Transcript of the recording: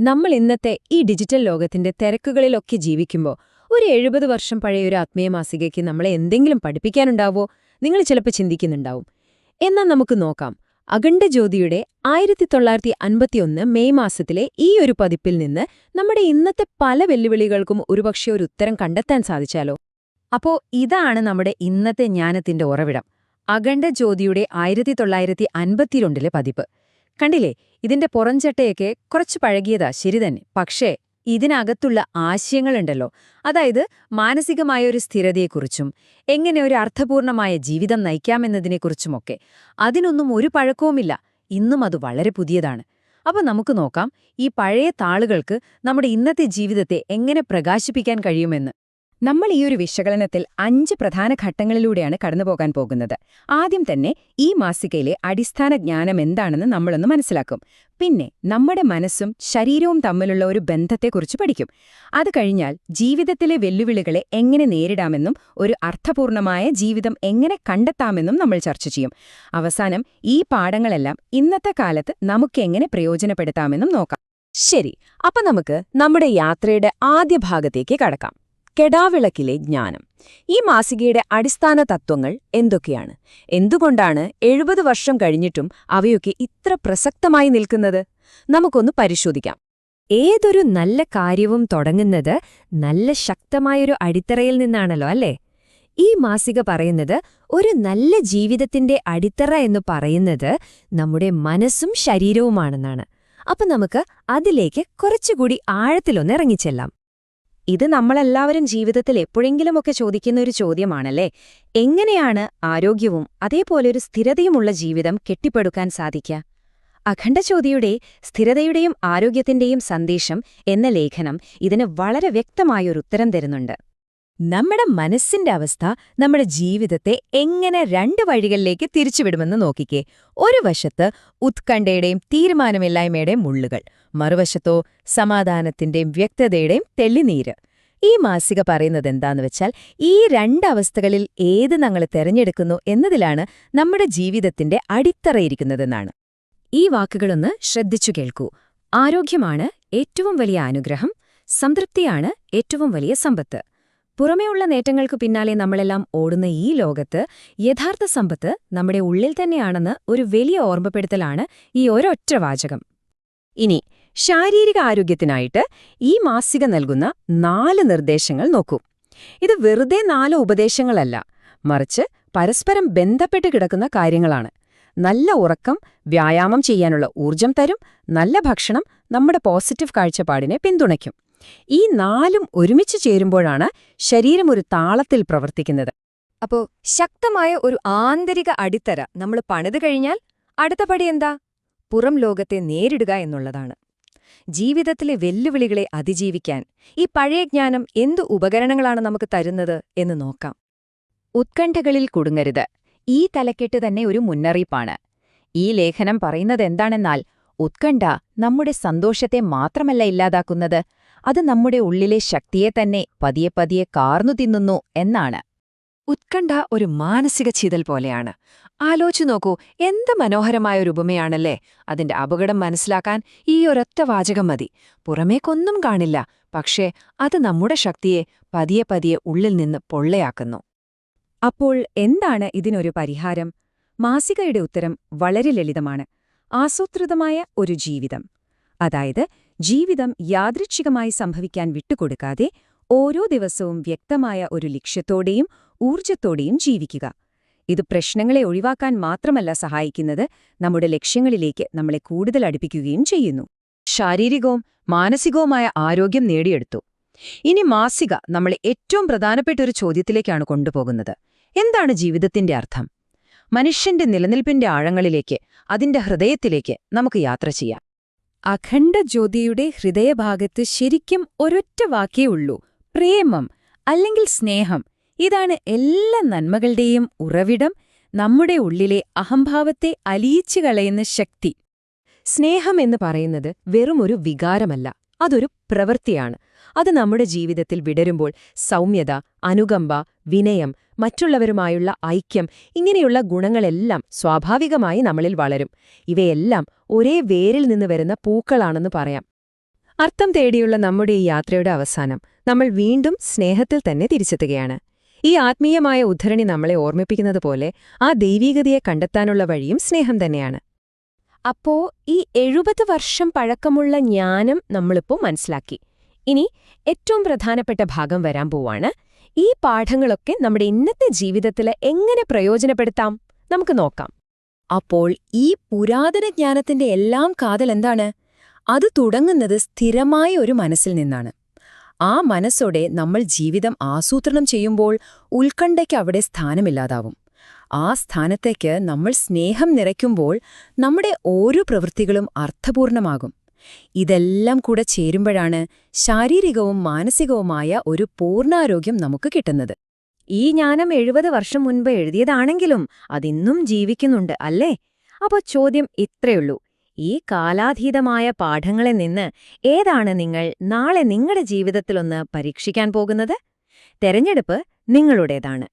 നമ്മൾ ഇന്നത്തെ ഈ ഡിജിറ്റൽ ലോകത്തിന്റെ തിരക്കുകളിലൊക്കെ ജീവിക്കുമ്പോൾ ഒരു എഴുപത് വർഷം പഴയ ഒരു ആത്മീയ മാസികയ്ക്ക് നമ്മളെ എന്തെങ്കിലും പഠിപ്പിക്കാനുണ്ടാവോ? നിങ്ങൾ ചിലപ്പോൾ ചിന്തിക്കുന്നുണ്ടാവും. എന്നാൽ നമുക്ക് നോക്കാം. അഖണ്ഡ ജ്യോതിയുടെ ആയിരത്തി തൊള്ളായിരത്തി അൻപത്തിയൊന്ന് മെയ് മാസത്തിലെ ഈ ഒരു പതിപ്പിൽ നിന്ന് നമ്മുടെ ഇന്നത്തെ പല വെല്ലുവിളികൾക്കും ഒരുപക്ഷെ ഒരു ഉത്തരം കണ്ടെത്താൻ സാധിച്ചാലോ? അപ്പോ ഇതാണ് നമ്മുടെ ഇന്നത്തെ ജ്ഞാനത്തിന്റെ ഉറവിടം. അഖണ്ഡ ജ്യോതിയുടെ ആയിരത്തി തൊള്ളായിരത്തി അൻപത്തിരണ്ടിലെ പതിപ്പ്. കണ്ടില്ലേ? ഇതിന്റെ പുറഞ്ചട്ടയൊക്കെ കുറച്ച് പഴകിയതാ ശരി തന്നെ. പക്ഷേ ഇതിനകത്തുള്ള ആശയങ്ങളുണ്ടല്ലോ. അതായത് മാനസികമായ ഒരു സ്ഥിരതയെക്കുറിച്ചും എങ്ങനെ ഒരു അർത്ഥപൂർണമായ ജീവിതം നയിക്കാമെന്നതിനെക്കുറിച്ചുമൊക്കെ. അതിനൊന്നും ഒരു പഴക്കവുമില്ല. ഇന്നും അത് വളരെ പുതിയതാണ്. അപ്പൊ നമുക്ക് നോക്കാം ഈ പഴയ താളുകൾക്ക് നമ്മുടെ ഇന്നത്തെ ജീവിതത്തെ എങ്ങനെ പ്രകാശിപ്പിക്കാൻ കഴിയുമെന്ന്. നമ്മൾ ഈ ഒരു വിശകലനത്തിൽ അഞ്ച് പ്രധാന ഘട്ടങ്ങളിലൂടെയാണ് കടന്നുപോകാൻ പോകുന്നത്. ആദ്യം തന്നെ ഈ മാസികയിലെ അടിസ്ഥാന ജ്ഞാനം എന്താണെന്ന് നമ്മളൊന്ന് മനസ്സിലാക്കും. പിന്നെ നമ്മുടെ മനസ്സും ശരീരവും തമ്മിലുള്ള ഒരു ബന്ധത്തെക്കുറിച്ച് പഠിക്കും. അത് കഴിഞ്ഞാൽ ജീവിതത്തിലെ വെല്ലുവിളികളെ എങ്ങനെ നേരിടാമെന്നും ഒരു അർത്ഥപൂർണമായ ജീവിതം എങ്ങനെ കണ്ടെത്താമെന്നും നമ്മൾ ചർച്ച ചെയ്യും. അവസാനം ഈ പാഠങ്ങളെല്ലാം ഇന്നത്തെ കാലത്ത് നമുക്കെങ്ങനെ പ്രയോജനപ്പെടുത്താമെന്നും നോക്കാം. ശരി അപ്പൊ നമുക്ക് നമ്മുടെ യാത്രയുടെ ആദ്യ ഭാഗത്തേക്ക് കടക്കാം. കെടാവിളക്കിലെ ജ്ഞാനം. ഈ മാസികയുടെ അടിസ്ഥാന തത്വങ്ങൾ എന്തൊക്കെയാണ്? എന്തുകൊണ്ടാണ് എഴുപത് വർഷം കഴിഞ്ഞിട്ടും അവയൊക്കെ ഇത്ര പ്രസക്തമായി നിൽക്കുന്നത്? നമുക്കൊന്ന് പരിശോധിക്കാം. ഏതൊരു നല്ല കാര്യവും തുടങ്ങുന്നത് നല്ല ശക്തമായൊരു അടിത്തറയിൽ നിന്നാണല്ലോ അല്ലേ? ഈ മാസിക പറയുന്നത് ഒരു നല്ല ജീവിതത്തിന്റെ അടിത്തറ എന്ന് പറയുന്നത് നമ്മുടെ മനസ്സും ശരീരവുമാണെന്നാണ്. അപ്പൊ നമുക്ക് അതിലേക്ക് കുറച്ചുകൂടി ആഴത്തിലൊന്ന് ഇറങ്ങിച്ചെല്ലാം. ഇത് നമ്മളെല്ലാവരും ജീവിതത്തിൽ എപ്പോഴെങ്കിലുമൊക്കെ ചോദിക്കുന്ന ഒരു ചോദ്യമാണല്ലേ? എങ്ങനെയാണ് ആരോഗ്യവും അതേപോലെ ഒരു സ്ഥിരതയുമുള്ള ജീവിതം കെട്ടിപ്പടുക്കാൻ സാധിക്കുക? അഖണ്ഡചോതിയുടെ സ്ഥിരതയുടെയും ആരോഗ്യത്തിന്റെയും സന്ദേശം എന്ന ലേഖനം ഇതിന് വളരെ വ്യക്തമായൊരു ഉത്തരം തരുന്നുണ്ട്. നമ്മുടെ മനസ്സിന്റെ അവസ്ഥ നമ്മുടെ ജീവിതത്തെ എങ്ങനെ രണ്ട് വഴികളിലേക്ക് തിരിച്ചുവിടുമെന്ന് നോക്കിക്കേ. ഒരു വശത്ത് ഉത്കണ്ഠയുടെയും തീരുമാനമില്ലായ്മയുടെയും മുള്ളുകൾ മറുവശത്തോ സമാധാനത്തിന്റെയും വ്യക്തതയുടെയും തെള്ളിനീര്. ഈ മാസിക പറയുന്നത് എന്താന്ന് വെച്ചാൽ ഈ രണ്ടവസ്ഥകളിൽ ഏത് ഞങ്ങൾ തെരഞ്ഞെടുക്കുന്നു എന്നതിലാണ് നമ്മുടെ ജീവിതത്തിന്റെ അടിത്തറയിരിക്കുന്നതെന്നാണ് ഈ വാക്കുകളൊന്ന് ശ്രദ്ധിച്ചു കേൾക്കൂ. ആരോഗ്യമാണ് ഏറ്റവും വലിയ അനുഗ്രഹം സംതൃപ്തിയാണ് ഏറ്റവും വലിയ സമ്പത്ത്. പുറമേയുള്ള നേട്ടങ്ങൾക്കു പിന്നാലെ നമ്മളെല്ലാം ഓടുന്ന ഈ ലോകത്ത് യഥാർത്ഥ സമ്പത്ത് നമ്മുടെ ഉള്ളിൽ തന്നെയാണെന്ന് ഒരു വലിയ ഓർമ്മപ്പെടുത്തലാണ് ഈ ഒരൊറ്റ വാചകം. ഇനി ശാരീരിക ആരോഗ്യത്തിനായിട്ട് ഈ മാസിക നൽകുന്ന നാല് നിർദ്ദേശങ്ങൾ നോക്കൂ. ഇത് വെറുതെ നാല് ഉപദേശങ്ങളല്ല മറിച്ച് പരസ്പരം ബന്ധപ്പെട്ട് കിടക്കുന്ന കാര്യങ്ങളാണ്. നല്ല ഉറക്കം വ്യായാമം ചെയ്യാനുള്ള ഊർജം തരും നല്ല ഭക്ഷണം നമ്മുടെ പോസിറ്റീവ് കാഴ്ചപ്പാടിനെ പിന്തുണയ്ക്കും. ഈ നാലും ഒരുമിച്ച് ചേരുമ്പോഴാണ് ശരീരം ഒരു താളത്തിൽ പ്രവർത്തിക്കുന്നത്. അപ്പോ ശക്തമായ ഒരു ആന്തരിക അടിത്തര നമ്മൾ പണിത് കഴിഞ്ഞാൽ അടുത്ത പടി എന്താ? പുറം ലോകത്തെ നേരിടുക എന്നുള്ളതാണ്. ജീവിതത്തിലെ വെല്ലുവിളികളെ അതിജീവിക്കാൻ ഈ പഴയ ജ്ഞാനം എന്തു ഉപകരണങ്ങളാണ് നമുക്ക് തരുന്നത് എന്ന് നോക്കാം. ഉത്കണ്ഠകളിൽ കുടുങ്ങരുത്. ഈ തലക്കെട്ട് തന്നെ ഒരു മുന്നറിയിപ്പാണ്. ഈ ലേഖനം പറയുന്നത് എന്താണെന്നാൽ ഉത്കണ്ഠ നമ്മുടെ സന്തോഷത്തെ മാത്രമല്ല ഇല്ലാതാക്കുന്നത് അത് നമ്മുടെ ഉള്ളിലെ ശക്തിയെ തന്നെ പതിയെ പതിയെ കാർന്നു തിന്നുന്നു എന്നാണ്. ഉത്കണ്ഠ ഒരു മാനസിക ചിതൽ പോലെയാണ്. ആലോചിച്ചു നോക്കൂ എന്ത് മനോഹരമായ ഒരു ഉപമയാണല്ലേ? അതിന്റെ അപകടം മനസ്സിലാക്കാൻ ഈ ഒരൊറ്റ വാചകം മതി. പുറമേക്കൊന്നും കാണില്ല പക്ഷേ അത് നമ്മുടെ ശക്തിയെ പതിയെ പതിയെ ഉള്ളിൽ നിന്ന് പൊള്ളയാക്കുന്നു. അപ്പോൾ എന്താണ് ഇതിനൊരു പരിഹാരം? മാസികയുടെ ഉത്തരം വളരെ ലളിതമാണ്. ആസൂത്രിതമായ ഒരു ജീവിതം. അതായത് ജീവിതം യാദൃച്ഛികമായി സംഭവിക്കാൻ വിട്ടുകൊടുക്കാതെ ഓരോ ദിവസവും വ്യക്തമായ ഒരു ലക്ഷ്യത്തോടെയും ഊർജത്തോടെയും ജീവിക്കുക. ഇത് പ്രശ്നങ്ങളെ ഒഴിവാക്കാൻ മാത്രമല്ല സഹായിക്കുന്നത് നമ്മുടെ ലക്ഷ്യങ്ങളിലേക്ക് നമ്മളെ കൂടുതൽ അടുപ്പിക്കുകയും ചെയ്യുന്നു. ശാരീരികവും മാനസികവുമായ ആരോഗ്യം നേടിയെടുത്തു. ഇനി മാസിക നമ്മളെ ഏറ്റവും പ്രധാനപ്പെട്ട ഒരു ചോദ്യത്തിലേക്കാണ് കൊണ്ടുപോകുന്നത്. എന്താണ് ജീവിതത്തിന്റെ അർത്ഥം? മനുഷ്യന്റെ നിലനിൽപ്പിന്റെ ആഴങ്ങളിലേക്ക് അതിന്റെ ഹൃദയത്തിലേക്ക് നമുക്ക് യാത്ര ചെയ്യാം. അഖണ്ഡ ജ്യോതിയുടെ ഹൃദയഭാഗത്ത് ശരിക്കും ഒരൊറ്റ വാക്കേ ഉള്ളൂ. പ്രേമം അല്ലെങ്കിൽ സ്നേഹം. ഇതാണ് എല്ലാ നന്മകളുടെയും ഉറവിടം നമ്മുടെ ഉള്ളിലെ അഹംഭാവത്തെ അലിയിച്ചു കളയുന്ന ശക്തി. സ്നേഹം എന്ന് പറയുന്നത് വെറും ഒരു വികാരമല്ല അതൊരു പ്രവൃത്തിയാണ്. അത് നമ്മുടെ ജീവിതത്തിൽ വിടരുമ്പോൾ സൗമ്യത അനുകമ്പ വിനയം മറ്റുള്ളവരുമായുള്ള ഐക്യം ഇങ്ങനെയുള്ള ഗുണങ്ങളെല്ലാം സ്വാഭാവികമായി നമ്മളിൽ വളരും. ഇവയെല്ലാം ഒരേ വേരിൽ നിന്ന് വരുന്ന പൂക്കളാണെന്ന് പറയാം. അർത്ഥം തേടിയുള്ള നമ്മുടെ ഈ യാത്രയുടെ അവസാനം നമ്മൾ വീണ്ടും സ്നേഹത്തിൽ തന്നെ തിരിച്ചെത്തുകയാണ്. ഈ ആത്മീയമായ ഉദ്ധരണി നമ്മളെ ഓർമ്മിപ്പിക്കുന്നത് പോലെ ആ ദൈവീകതയെ കണ്ടെത്താനുള്ള വഴിയും സ്നേഹം തന്നെയാണ്. അപ്പോ ഈ എഴുപത് വർഷം പഴക്കമുള്ള ജ്ഞാനം നമ്മളിപ്പോ മനസ്സിലാക്കി. ഇനി ഏറ്റവും പ്രധാനപ്പെട്ട ഭാഗം വരാൻ പോവാണ്. ഈ പാഠങ്ങളൊക്കെ നമ്മുടെ ഇന്നത്തെ ജീവിതത്തിൽ എങ്ങനെ പ്രയോജനപ്പെടുത്താം? നമുക്ക് നോക്കാം. അപ്പോൾ ഈ പുരാതന ജ്ഞാനത്തിന്റെ എല്ലാം കാതൽ എന്താണ്? അത് തുടങ്ങുന്നത് സ്ഥിരമായ ഒരു മനസ്സിൽ നിന്നാണ്. ആ മനസ്സോടെ നമ്മൾ ജീവിതം ആസൂത്രണം ചെയ്യുമ്പോൾ ഉത്കണ്ഠയ്ക്ക് അവിടെ സ്ഥാനമില്ലാതാവും. ആ സ്ഥാനത്തേക്ക് നമ്മൾ സ്നേഹം നിറയ്ക്കുമ്പോൾ നമ്മുടെ ഓരോ പ്രവൃത്തികളും അർത്ഥപൂർണമാകും. ഇതെല്ലാം കൂടെ ചേരുമ്പോഴാണ് ശാരീരികവും മാനസികവുമായ ഒരു പൂർണാരോഗ്യം നമുക്ക് കിട്ടുന്നത്. ഈ ജ്ഞാനം എഴുപത് വർഷം മുൻപ് എഴുതിയതാണെങ്കിലും അതിന്നും ജീവിക്കുന്നുണ്ട് അല്ലേ? അപ്പോ ചോദ്യം ഇത്രയുള്ളൂ. ഈ കാലാതീതമായ പാഠങ്ങളിൽ നിന്ന് ഏതാണ് നിങ്ങൾ നാളെ നിങ്ങളുടെ ജീവിതത്തിലൊന്ന് പരീക്ഷിക്കാൻ പോകുന്നത്? തെരഞ്ഞെടുപ്പ് നിങ്ങളുടേതാണ്.